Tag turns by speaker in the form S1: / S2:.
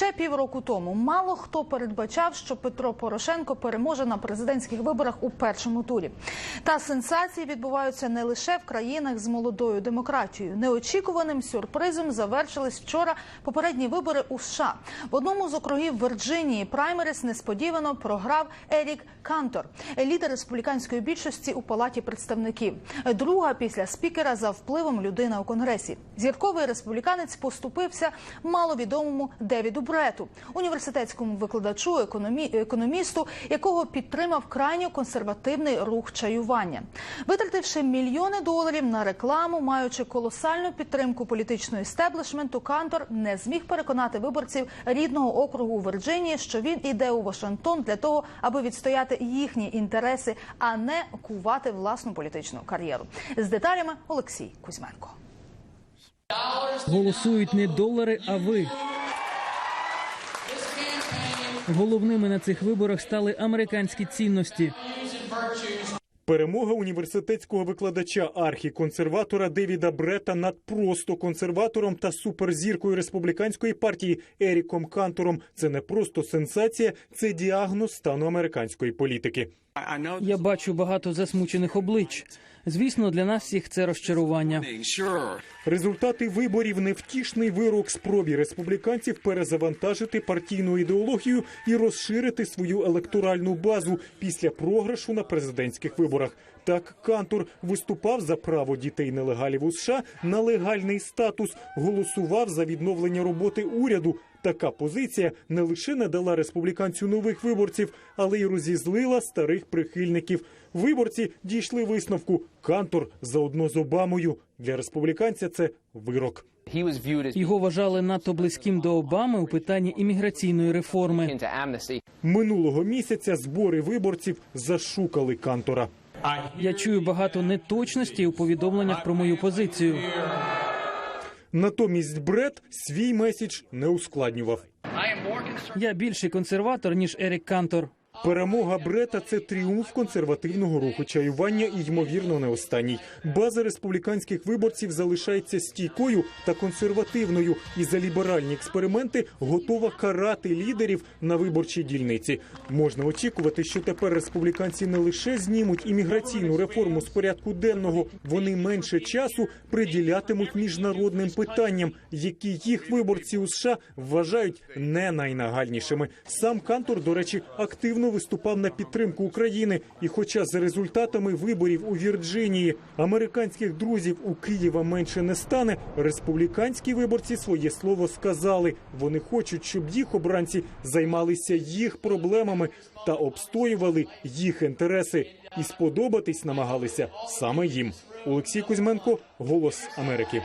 S1: Ще півроку тому мало хто передбачав, що Петро Порошенко переможе на президентських виборах у першому турі. Та сенсації відбуваються не лише в країнах з молодою демократією. Неочікуваним сюрпризом завершились вчора попередні вибори у США. В одному з округів Вірджинії праймерис несподівано програв Ерік Кантор, лідер республіканської більшості у палаті представників. Друга після спікера за впливом людина у конгресі. Зірковий республіканець поступився маловідомому Девіду Брету, університетському викладачу, економі... економісту, якого підтримав крайньо консервативний рух чаювання. Витративши мільйони доларів на рекламу, маючи колосальну підтримку політичного істеблішменту, Кантор не зміг переконати виборців рідного округу у Вірджинії, що він іде у Вашингтон для того, аби відстояти їхні інтереси, а не кувати власну політичну кар'єру. З деталями Олексій Кузьменко.
S2: Голосують не долари, а ви. Головними на цих виборах стали американські цінності.
S3: Перемога університетського викладача архіконсерватора Девіда Брета над просто консерватором та суперзіркою республіканської партії Еріком Кантором. Це не просто сенсація, це діагноз стану американської політики.
S2: Я бачу багато засмучених облич. Звісно, для нас всіх це розчарування.
S3: Результати виборів невтішний вирок спробі республіканців перезавантажити партійну ідеологію і розширити свою електоральну базу після програшу на президентських виборах. Так Кантор виступав за право дітей нелегалів у США на легальний статус, голосував за відновлення роботи уряду. Така позиція не лише не дала республіканцю нових виборців, але й розізлила старих прихильників. Виборці дійшли висновку. Кантор заодно з Обамою. Для республіканця це вирок.
S2: Його вважали надто близьким до Обами у питанні імміграційної реформи.
S3: Минулого місяця збори виборців зашукали Кантора.
S2: Я чую багато неточностей у повідомленнях про мою позицію.
S3: Натомість Бред свій меседж не ускладнював.
S2: Я більший консерватор ніж Ерік Кантор.
S3: Перемога Брета це тріумф консервативного руху чаювання і ймовірно не останній. База республіканських виборців залишається стійкою та консервативною, і за ліберальні експерименти готова карати лідерів на виборчій дільниці. Можна очікувати, що тепер республіканці не лише знімуть імміграційну реформу з порядку денного, вони менше часу приділятимуть міжнародним питанням, які їх виборці у США вважають не найнагальнішими. Сам Кантор, до речі, активно виступав на підтримку України. І, хоча за результатами виборів у Вірджинії американських друзів у Києва менше не стане, республіканські виборці своє слово сказали. Вони хочуть, щоб їх обранці займалися їх проблемами та обстоювали їх інтереси, і сподобатись намагалися саме їм. Олексій Кузьменко, Голос Америки.